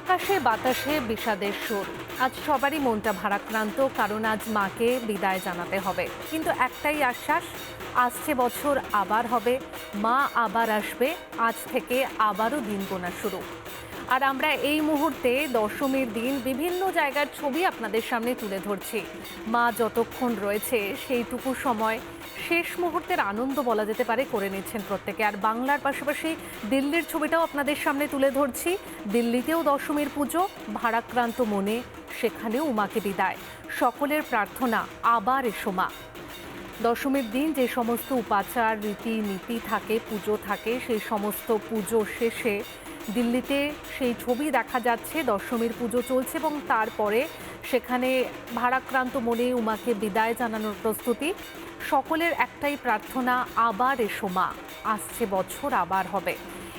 আকাশে, বাতাসে বিষাদের সুর। আজ সবারই মনটা ভারাক্রান্ত, কারণ আজ মাকে বিদায় জানাতে হবে। কিন্তু একটাই আশ্বাস, আসছে বছর আবার হবে, মা আবার আসবে, আজ থেকে আবারও দিন গোনা শুরু। আর আমরা এই মুহূর্তে দশমীর দিন বিভিন্ন জায়গার ছবি আপনাদের সামনে তুলে ধরছি। মা যতক্ষণ রয়েছে, সেইটুকু সময় শেষ মুহূর্তের আনন্দ বলা যেতে পারে করে নিচ্ছেন প্রত্যেকে। আর বাংলার পাশাপাশি দিল্লির ছবিটাও আপনাদের সামনে তুলে ধরছি। দিল্লিতেও দশমীর পুজো, ভারাক্রান্ত মনে, সেখানেও উমাকে বিদায়। সকলের প্রার্থনা, আবার এসো মা। দশমীর দিন যে সমস্ত উপাচার রীতি নীতি থাকে, পুজো থাকে, সেই সমস্ত পুজো শেষে দিল্লিতে সেই ছবি দেখা যাচ্ছে, দশমীর পুজো চলছে এবং তারপরে সেখানে ভারাক্রান্ত মনে উমাকে বিদায় জানানোর প্রস্তুতি। সকলের একটাই প্রার্থনা, আবার এসো মা। আসছে বছর, আবার হবে।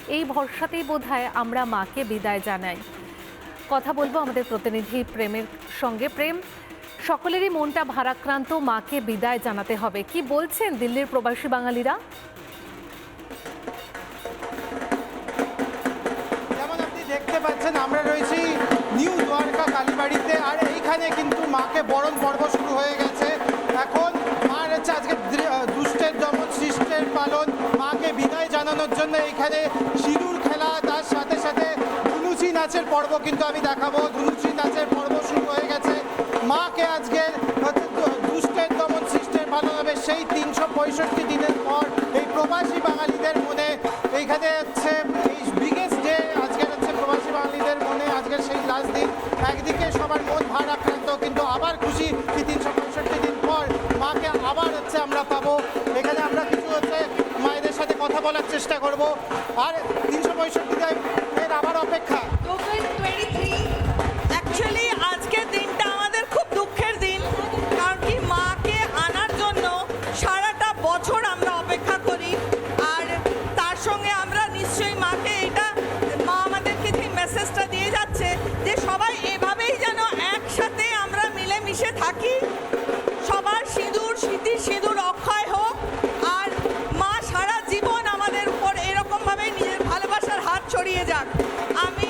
এই ভরসাতেই বোধহয় আমরা মাকে বিদায় জানাই। কথা বলব আমাদের প্রতিনিধি প্রেমের সঙ্গে। প্রেম, সকলেরই মনটা ভারাক্রান্ত, মাকে বিদায় জানাতে হবে। কি বলছেন দিল্লির প্রবাসী বাঙালিরা? রয়েছি নিউ দ্বারকা কালীবাড়িতে। আর এইখানে কিন্তু মাকে বরণ পর্ব শুরু হয়ে গেছে। এখন মার হচ্ছে আজকে দুষ্টের দমন, সৃষ্টের পালন, মাকে বিদায় জানানোর জন্য এইখানে সিঁদুর খেলা, তার সাথে সাথে ধুনুচি নাচের পর্ব কিন্তু আমি দেখাবো। ধুনুচি নাচের পর্ব শুরু হয়ে গেছে। মাকে আজকে দুষ্টের দমন, সৃষ্টের পালন হবে সেই তিনশো পঁয়ষট্টি দিনের পর এই প্রবাসী বাঙালিদের মনে। এইখানে হচ্ছে মন ভারাক্রান্ত কিন্তু আবার খুশি কি তিনশো পঁয়ষট্টি দিন পর মাকে আবার হচ্ছে আমরা পাবো। এখানে আমরা কিছু হচ্ছে মায়েদের সাথে কথা বলার চেষ্টা করব। আর তিনশো পঁয়ষট্টি দিনের আবার অপেক্ষা। অ্যাকচুয়ালি আজকের দিনটা আমাদের খুব দুঃখের দিন, কারণ মাকে আনার জন্য সারাটা বছর আমরা অপেক্ষা করি। আর তার সঙ্গে আমরা নিশ্চয়ই মাকে এটা মা আমাদেরকে মেসেজটা দিয়ে যাচ্ছে, যে সবাই ছড়িয়ে যাক। আমি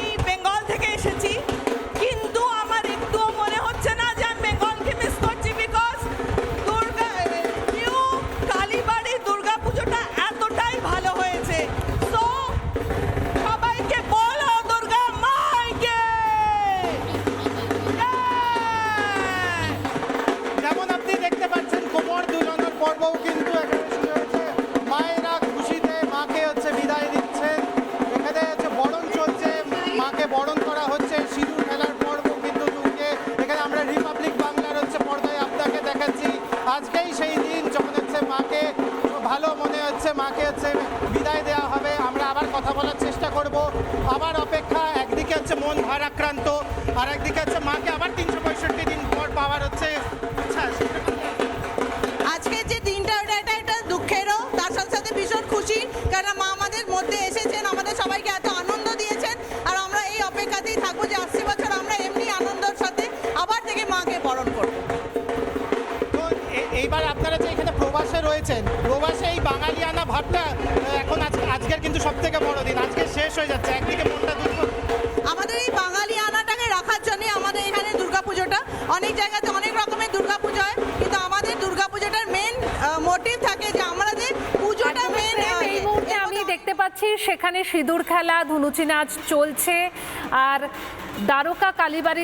আজকেই সেই দিন যখন হচ্ছে মাকে ভালো মনে হচ্ছে, মাকে হচ্ছে বিদায় দেওয়া হবে। আমরা আবার কথা বলার চেষ্টা করব। আবার অপেক্ষা, একদিকে হচ্ছে মন ভার আক্রান্ত আর একদিকে হচ্ছে মাকে রয়েছেন প্রবাসে এই বাঙালিয়ানা ভাবটা আহ, এখন আজ- আজকের কিন্তু সব থেকে বড় দিন। আজকে শেষ হয়ে যাচ্ছে একদিকে মনটা দুঃখ আমাদের এই বাঙালি আনাটাকে রাখার জন্য আমাদের এখানে দুর্গাপুজোটা। অনেক জায়গাতে অনেক রকমের দুর্গাপুজো হয় কিন্তু আমাদের দুর্গাপুজোটার মেন মোটিভ থাকে যে আমরা যে পুজোটা মেন এই মুহূর্তে আমি দেখতে পাচ্ছি সেখানে সিঁদুর খেলা ধুনুচি নাচ চলছে আর দ্বারকা কালীবাড়ি